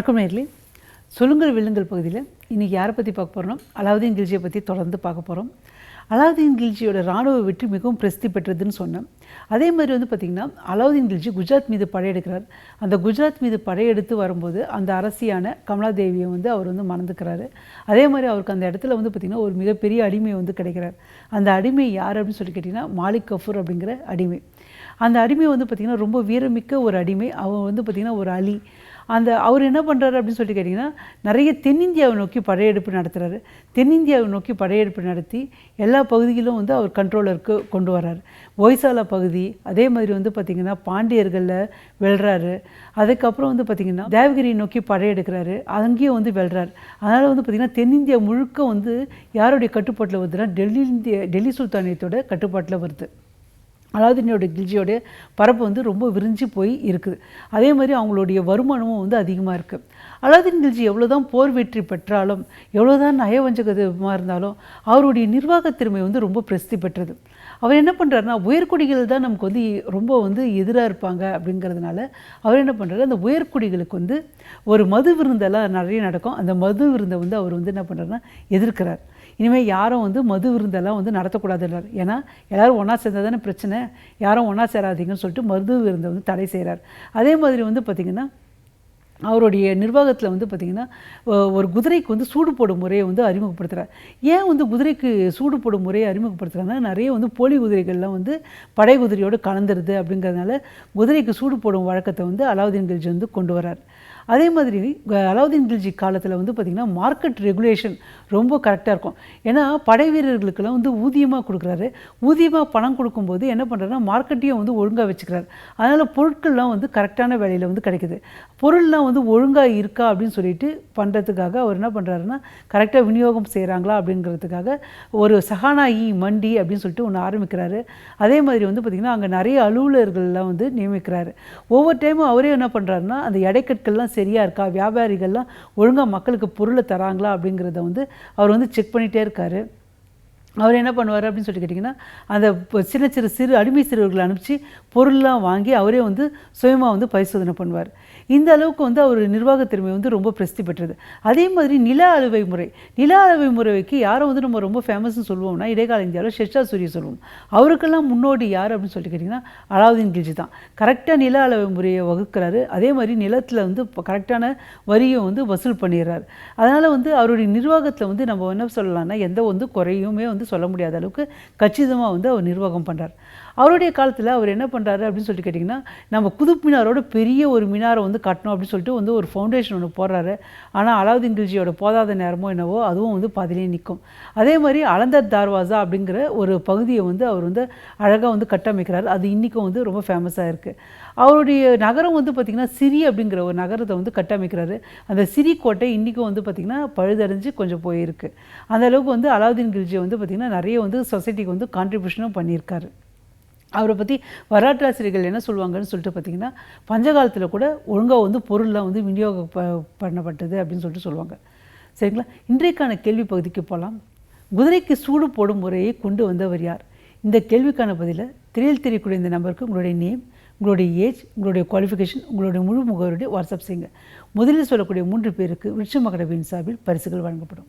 வணக்கம் நேர்லி. சொல்லுங்கள் வில்லுங்கள் பகுதியில். இன்றைக்கி யாரை பற்றி பார்க்க போகிறோம் அலாவுதீன் கில்ஜியை பற்றி தொடர்ந்து பார்க்க போகிறோம் அலாவுதீன் கில்ஜியோட இராணுவ வெற்றி மிகவும் பிரசித்தி பெற்றதுன்னு சொன்னேன். அதே மாதிரி வந்து பார்த்திங்கன்னா அலாவுதீன் கில்ஜி குஜராத் மீது படையெடுக்கிறார். அந்த குஜராத் மீது படையெடுத்து வரும்போது அந்த அரசியான கமலாதேவியை வந்து அவர் வந்து மணந்துக்கிறாரு. அதே மாதிரி அவருக்கு அந்த இடத்துல வந்து பார்த்திங்கன்னா ஒரு மிகப்பெரிய அடிமை வந்து கிடைக்கிறார். அந்த அடிமை யார் அப்படின்னு சொல்லி கேட்டிங்கன்னா மாலிக் கஃபூர் அப்படிங்கிற அடிமை. அந்த அடிமை வந்து பார்த்திங்கன்னா ரொம்ப வீரமிக்க ஒரு அடிமை. அவன் வந்து பார்த்திங்கன்னா ஒரு அலி. அந்த அவர் என்ன பண்ணுறாரு அப்படின்னு சொல்லி கேட்டிங்கன்னா நிறைய தென்னிந்தியாவை நோக்கி படையெடுப்பு நடத்துகிறாரு தென்னிந்தியாவை நோக்கி படையெடுப்பு நடத்தி எல்லா பகுதியிலும் வந்து அவர் கண்ட்ரோலருக்கு கொண்டு வர்றாரு. ஒய்சாலா பகுதி அதே மாதிரி வந்து பார்த்திங்கன்னா பாண்டியர்களில் வெல்றாரு. அதுக்கப்புறம் வந்து பார்த்திங்கன்னா தேவகிரியை நோக்கி படையெடுக்கிறாரு. அங்கேயும் வந்து வெல்றாரு. அதனால் வந்து பார்த்திங்கன்னா தென்னிந்தியா முழுக்க வந்து யாருடைய கட்டுப்பாட்டில் வருதுன்னா டெல்லி இந்திய டெல்லி சுல்தானியத்தோட கட்டுப்பாட்டில் வருது. அலாவுதீனோட கில்ஜியோடைய பரப்பு வந்து ரொம்ப விரிஞ்சு போய் இருக்குது. அதே மாதிரி அவங்களுடைய வருமானமும் வந்து அதிகமாக இருக்குது அலாவுதீன் கில்ஜி எவ்வளோ தான் போர் வெற்றி பெற்றாலும் எவ்வளோ தான் நயவஞ்சகமாக இருந்தாலும் அவருடைய நிர்வாகத் திறமை வந்து ரொம்ப பிரசித்தி பெற்றது. அவர் என்ன பண்ணுறாருன்னா உயர்குடிகள் தான் நமக்கு வந்து ரொம்ப வந்து எதிராக இருப்பாங்க அப்படிங்கிறதுனால அவர் என்ன பண்ணுறாரு அந்த உயர்குடிகளுக்கு வந்து ஒரு மது விருந்தெல்லாம் நிறைய நடக்கும். அந்த மது விருந்தை வந்து அவர் வந்து என்ன பண்ணுறாருன்னா எதிர்க்கிறார். இனிமேல் யாரும் வந்து மது விருந்தெல்லாம் வந்து நடத்தக்கூடாதுன்றார். ஏன்னா எல்லோரும் ஒன்றா சேர்ந்தால் தானே பிரச்சனை. யாரும் ஒன்றா சேராதீங்கன்னு சொல்லிட்டு மது விருந்தை வந்து தடை செய்கிறார் அதே மாதிரி வந்து பார்த்திங்கன்னா அவருடைய நிர்வாகத்தில் வந்து பார்த்திங்கன்னா ஒரு குதிரைக்கு வந்து சூடு போடும் முறையை வந்து அறிமுகப்படுத்துகிறார் ஏன் வந்து குதிரைக்கு சூடு போடும் முறையை அறிமுகப்படுத்துகிறாங்கன்னா நிறைய வந்து போலி குதிரைகள்லாம் வந்து படை குதிரையோடு கலந்துருது அப்படிங்கிறதுனால குதிரைக்கு சூடு போடும் வழக்கத்தை வந்து அலாவுதீன் கில்ஜி வந்து கொண்டு வரார் அதே மாதிரி அலாவுதீன் கில்ஜி காலத்தில் வந்து பார்த்திங்கன்னா மார்க்கெட் ரெகுலேஷன் ரொம்ப கரெக்டாக இருக்கும். ஏன்னா படை வீரர்களுக்கெல்லாம் வந்து ஊதியமாக கொடுக்குறாரு. ஊதியமாக பணம் கொடுக்கும்போது என்ன பண்ணுறாருன்னா மார்க்கெட்டையும் வந்து ஒழுங்காக வச்சுக்கிறாரு. அதனால் பொருட்கள்லாம் வந்து கரெக்டான வேலையில் வந்து கிடைக்குது. பொருள்லாம் வந்து ஒழுங்காக இருக்கா அப்படின்னு சொல்லிட்டு பண்ணுறதுக்காக அவர் என்ன பண்ணுறாருன்னா கரெக்டாக விநியோகம் செய்கிறாங்களா அப்படிங்கிறதுக்காக ஒரு சஹானாயி மண்டி அப்படின்னு சொல்லிட்டு ஒன்று ஆரம்பிக்கிறாரு. அதே மாதிரி வந்து பார்த்திங்கன்னா அங்கே நிறைய அலுவலர்கள்லாம் வந்து நியமிக்கிறாரு. ஒவ்வொரு டைமும் அவரே என்ன பண்ணுறாருன்னா அந்த எடைக்கற்கள்லாம் சரியாக இருக்கா? வியாபாரிகள்லாம் ஒழுங்காக மக்களுக்கு பொருளை தராங்களா அப்படிங்கிறத வந்து அவர் வந்து செக் பண்ணிகிட்டே இருக்கார். அவர் என்ன பண்ணுவார் அப்படின்னு சொல்லி கேட்டிங்கன்னா அந்த சின்ன சிறு சிறு அடிமை சிறுவர்களை அனுப்பிச்சு பொருள்லாம் வாங்கி அவரே வந்து சுயமாக வந்து பரிசோதனை பண்ணுவார். இந்த அளவுக்கு வந்து அவர் நிர்வாக திறமை வந்து ரொம்ப பிரசித்தி பெற்றது. அதே மாதிரி நில அலுவை முறை. நில அலுவை முறைக்கு யாரை வந்து நம்ம ரொம்ப ஃபேமஸ்னு சொல்லுவோம்னா இடைக்கால இந்தியாவில் ஷெர்ஷா சூரிய சொல்லுவோம். அவருக்கெல்லாம் முன்னோடி யார் அப்படின்னு சொல்லி கேட்டிங்கன்னா அலாவுதீன் கில்ஜி தான். கரெக்டாக நில அளவை முறையை வகுக்கிறாரு. அதே மாதிரி நிலத்தில் வந்து கரெக்டான வரியை வந்து வசூல் பண்ணிடுறாரு. அதனால் வந்து அவருடைய நிர்வாகத்தில் வந்து நம்ம என்ன சொல்லலாம்னா எந்த வந்து குறையுமே வந்து சொல்ல முடியாத அளவுக்கு கச்சிதமாக வந்து அவர் நிர்வாகம் பண்ணுறார் அவருடைய காலத்தில் அவர் என்ன பண்ணுறாரு அப்படின்னு சொல்லிட்டு கேட்டிங்கன்னா நம்ம குதுப் மினாரோட பெரிய ஒரு மினாரை வந்து கட்டணும் அப்படின்னு சொல்லிட்டு வந்து ஒரு ஃபவுண்டேஷன் ஒன்று போடுறாரு. ஆனால் அலாவுதீன் கில்ஜியோட போதாத நேரமோ என்னவோ அதுவும் வந்து பாதிலே நிற்கும். அதே மாதிரி அலந்தர் தார்வாசா அப்படிங்கிற ஒரு பகுதியை வந்து அவர் வந்து அழகாக வந்து கட்டமைக்கிறார். அது இன்றைக்கும் வந்து ரொம்ப ஃபேமஸாக இருக்குது அவருடைய நகரம் வந்து பார்த்திங்கன்னா சிரி அப்படிங்கிற ஒரு நகரத்தை வந்து கட்டமைக்கிறாரு. அந்த சிரி கோட்டை இன்றைக்கும் வந்து பார்த்திங்கன்னா பழுதடைஞ்சு கொஞ்சம் போயிருக்கு. அந்தளவுக்கு வந்து அலாவுதீன் கில்ஜி வந்து பார்த்திங்கன்னா நிறைய வந்து சொசைட்டிக்கு வந்து கான்ட்ரிபியூஷனும் பண்ணியிருக்காரு. அவரை பற்றி வரலாற்றாசிரியர்கள் என்ன சொல்லுவாங்கன்னு சொல்லிட்டு பார்த்தீங்கன்னா பஞ்சகாலத்தில் கூட ஒழுங்காக வந்து பொருள்லாம் வந்து விநியோக ப பண்ணப்பட்டது அப்படின்னு சொல்லிட்டு சொல்லுவாங்க. சரிங்களா? இன்றைக்கான கேள்வி பகுதிக்கு போகலாம் குதிரைக்கு சூடு போடும் முறையை கொண்டு வந்தவர் யார்? இந்த கேள்விக்கான பதிலை திரையில் தெரியக்கூடிய இந்த நம்பருக்கு உங்களுடைய நேம் உங்களுடைய ஏஜ் உங்களுடைய குவாலிஃபிகேஷன் உங்களுடைய முழு முகவருடைய வாட்ஸ்அப் செய்யுங்க. முதலில் சொல்லக்கூடிய மூன்று பேருக்கு விருட்ச மகடவின் சார்பில் பரிசுகள் வழங்கப்படும்.